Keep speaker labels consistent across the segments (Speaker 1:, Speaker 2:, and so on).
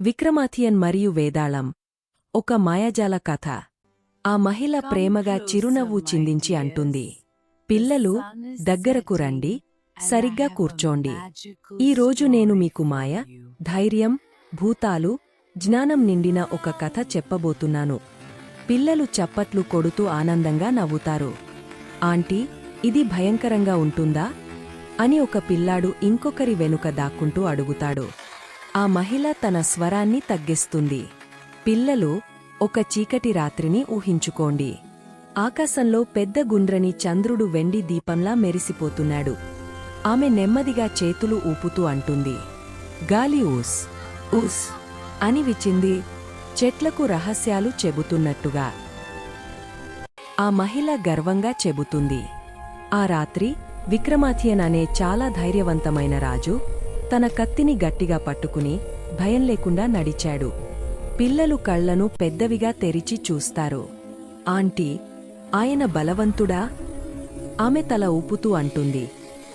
Speaker 1: విక్రమాథియన్ మరియు వేదాళం. ఒక మాయాజాల కథ. ఆ మహిళ ప్రేమగా చిరునవ్వు చిందించి అంటుంది. పిల్లలు దగ్గరకు రండి. సరిగ్గా కూర్చోండి. ఈ రోజు నేను మీకు మాయ ధైర్యం భూతాలు జ్ఞానం నిండిన ఒక కథ చెప్పబోతున్నాను. పిల్లలు చప్పట్లు కొడుతూ ఆనందంగా నవ్వుతారు. ఆంటీ ఇది భయంకరంగా ఉంటుందా? అని ఒక పిల్లాడు ఇంకొకరి వెనుక దాక్కుంటూ అడుగుతాడు. ఆ మహిళ తన స్వరాన్ని తగ్గిస్తుంది. పిల్లలు ఒక చీకటి రాత్రిని ఊహించుకోండి. ఆకాశంలో పెద్ద గుండ్రని చంద్రుడు వెండి దీపంలా మెరిసిపోతున్నాడు. ఆమె నెమ్మదిగా చేతులు ఊపుతూ అంటుంది. గాలి ఊస్ ఊస్ అని విచింది చెట్లకు రహస్యాలు చెబుతున్నట్టుగా. ఆ మహిళ గర్వంగా చెబుతుంది. ఆ రాత్రి విక్రమాథియన్ అనే చాలా ధైర్యవంతమైన రాజు. తన కత్తిని గట్టిగా పట్టుకుని భయం లేకుండా నడిచాడు. పిల్లలు కళ్ళను పెద్దవిగా తెరిచి చూస్తారు. ఆంటీ ఆయన బలవంతుడా? ఆమె తల ఊపుతూ అంటుంది.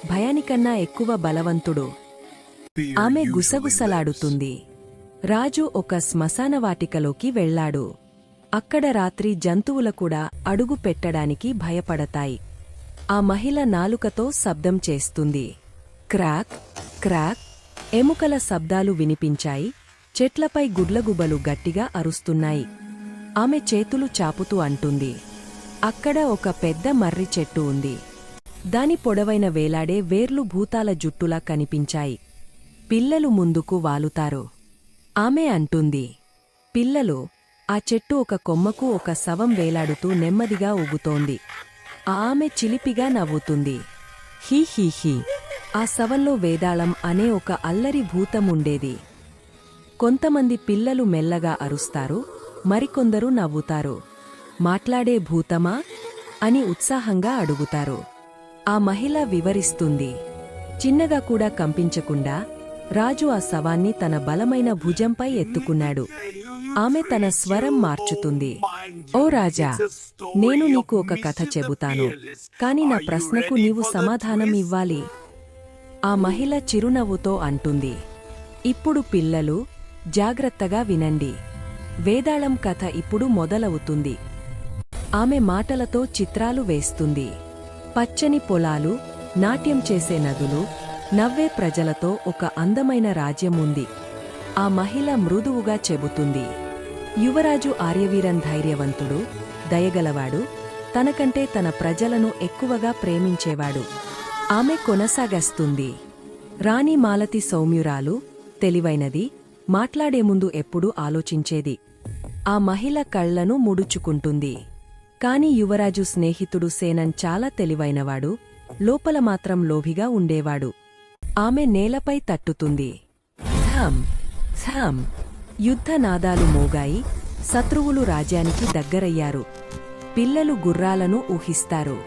Speaker 1: భయానికన్నా ఎక్కువ బలవంతుడు. ఆమె గుసగుసలాడుతుంది. రాజు ఒక శ్మశానవాటికలోకి వెళ్ళాడు అక్కడ రాత్రి జంతువుల కూడా అడుగు పెట్టడానికి భయపడతాయి. ఆ మహిళ నాలుకతో శబ్దం చేస్తుంది. క్రాక్ క్రాక్ ఎముకల శబ్దాలు వినిపించాయి. చెట్లపై గుడ్లగుబలు గట్టిగా అరుస్తున్నాయి. ఆమె చేతులు చాపుతూ అంటుంది. అక్కడ ఒక పెద్ద మర్రి చెట్టు ఉంది. దాని పొడవైన వేలాడే వేర్లు భూతాల జుట్టులా కనిపించాయి. పిల్లలు ముందుకు వాలుతారు. ఆమె అంటుంది. పిల్లలు ఆ చెట్టు ఒక కొమ్మకు ఒక శవం వేలాడుతూ నెమ్మదిగా ఊగుతోంది. ఆమె చిలిపిగా నవ్వుతుంది. హీ హీ హీ. ఆ సవల్లో వేదాళం అనే ఒక అల్లరి భూతముండేది. కొంతమంది పిల్లలు మెల్లగా అరుస్తారు మరికొందరు నవ్వుతారు. మాట్లాడే భూతమా? అని ఉత్సాహంగా అడుగుతారు. ఆ మహిళ వివరిస్తుంది. చిన్నగా కూడా కంపించకుండా రాజు ఆ శవాన్ని తన బలమైన భుజంపై ఎత్తుకున్నాడు. ఆమె తన స్వరం మార్చుతుంది. ఓ రాజా నేను నీకు ఒక కథ చెబుతాను. కాని నా ప్రశ్నకు నీవు సమాధానం ఇవ్వాలి. ఆ మహిళ చిరునవ్వుతో అంటుంది. ఇప్పుడు పిల్లలు జాగ్రత్తగా వినండి. వేదాళం కథ ఇప్పుడు మొదలవుతుంది. ఆమె మాటలతో చిత్రాలు వేస్తుంది. పచ్చని పొలాలు నాట్యం చేసే నదులు నవ్వే ప్రజలతో ఒక అందమైన రాజ్యం ఉంది ఆ మహిళ మృదువుగా చెబుతుంది. యువరాజు ఆర్యవీరన్ ధైర్యవంతుడు దయగలవాడు తనకంటే తన ప్రజలను ఎక్కువగా ప్రేమించేవాడు. ఆమె కొనసాగస్తుంది. రాణి మాలతి సౌమ్యురాలు తెలివైనది మాట్లాడే ముందు ఎప్పుడూ ఆలోచించేది. ఆ మహిళ కళ్ళను ముడుచుకుంటుంది. కాని యువరాజు స్నేహితుడు సేనన్ చాలా తెలివైనవాడు లోపల మాత్రం లోభిగా ఉండేవాడు. ఆమె నేలపై తట్టుతుంది. థమ్ థమ్ యుద్ధనాదాలు మోగాయి శత్రువులు రాజ్యానికి దగ్గరయ్యారు. పిల్లలు గుర్రాలను ఊహిస్తారు.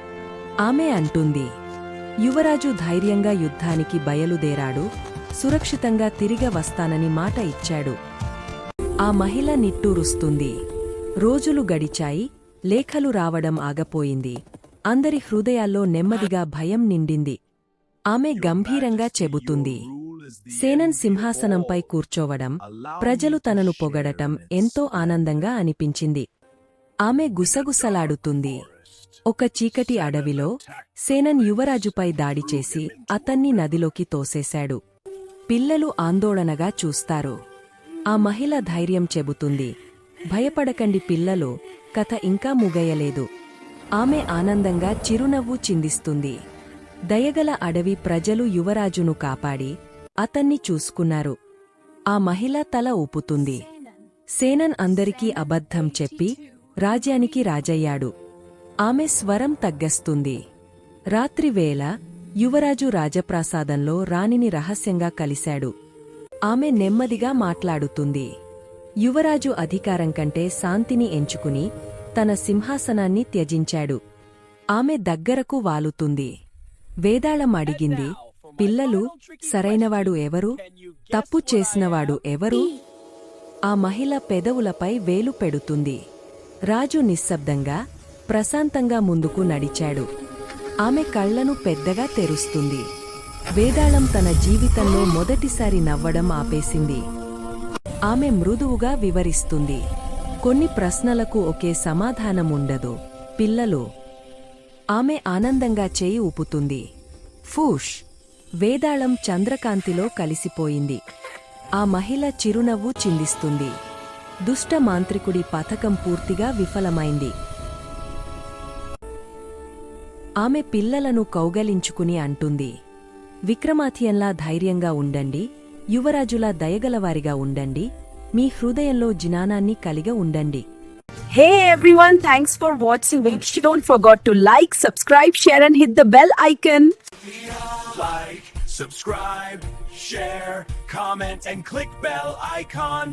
Speaker 1: ఆమె అంటుంది యువరాజు ధైర్యంగా యుద్ధానికి బయలుదేరాడు సురక్షితంగా తిరిగ వస్తానని మాట ఇచ్చాడు. ఆ మహిళ నిట్టూరుస్తుంది. రోజులు గడిచాయి లేఖలు రావడం ఆగపోయింది. అందరి హృదయాల్లో నెమ్మదిగా భయం నిండింది. ఆమె గంభీరంగా చెబుతుంది. సేనన్ సింహాసనంపై కూర్చోవడం ప్రజలు తనను పొగడటం ఎంతో ఆనందంగా అనిపించింది. ఆమె గుసగుసలాడుతుంది. ఒక చీకటి అడవిలో సేనన్ యువరాజుపై దాడి చేసి అతన్ని నదిలోకి తోసేశాడు. పిల్లలు ఆందోళనగా చూస్తారు. ఆ మహిళ ధైర్యం చెబుతుంది. భయపడకండి పిల్లలు కథ ఇంకా ముగయలేదు. ఆమె ఆనందంగా చిరునవ్వు చిందిస్తుంది. దయగల అడవి ప్రజలు యువరాజును కాపాడి అతన్ని చూసుకున్నారు. ఆ మహిళ తల ఊపుతుంది. సేనన్ అందరికీ అబద్ధం చెప్పి రాజ్యానికి రాజయ్యాడు. ఆమె స్వరం తగ్గస్తుంది. రాత్రివేళ యువరాజు రాజప్రాసాదంలో రాణిని రహస్యంగా కలిశాడు. ఆమె నెమ్మదిగా మాట్లాడుతుంది. యువరాజు అధికారం కంటే శాంతిని ఎంచుకుని తన సింహాసనాన్ని త్యజించాడు. ఆమె దగ్గరకు వాలుతుంది. వేదాళం అడిగింది పిల్లలు సరైనవాడు ఎవరు? తప్పు చేసినవాడు ఎవరు? ఆ మహిళ పెదవులపై వేలు పెడుతుంది. రాజు నిశ్శబ్దంగా ప్రశాంతంగా ముందుకు నడిచాడు. ఆమె కళ్ళను పెద్దగా తెరుస్తుంది. వేదాళం తన జీవితంలో మొదటిసారి నవ్వడం ఆపేసింది. ఆమె మృదువుగా వివరిస్తుంది. కొన్ని ప్రశ్నలకు ఒకే సమాధానం ఉండదు పిల్లలు ఆమె ఆనందంగా చేయి ఊపుతుంది. ఫూష్ వేదాళం చంద్రకాంతిలో కలిసిపోయింది. ఆ మహిళ చిరునవ్వు చిందిస్తుంది. దుష్ట మాంత్రికుడి పథకం పూర్తిగా విఫలమైంది. ఆమె పిల్లలను కౌగలించుకుని అంటుంది. విక్రమాథియన్లా ధైర్యంగా ఉండండి. యువరాజులా దయగలవారిగా ఉండండి. మీ హృదయంలో జ్ఞానాన్ని కలిగ ఉండండి.
Speaker 2: Hey everyone, thanks for watching. Don't forget to like, subscribe, share, and hit the bell icon.
Speaker 3: like, subscribe, share, comment, and click bell icon.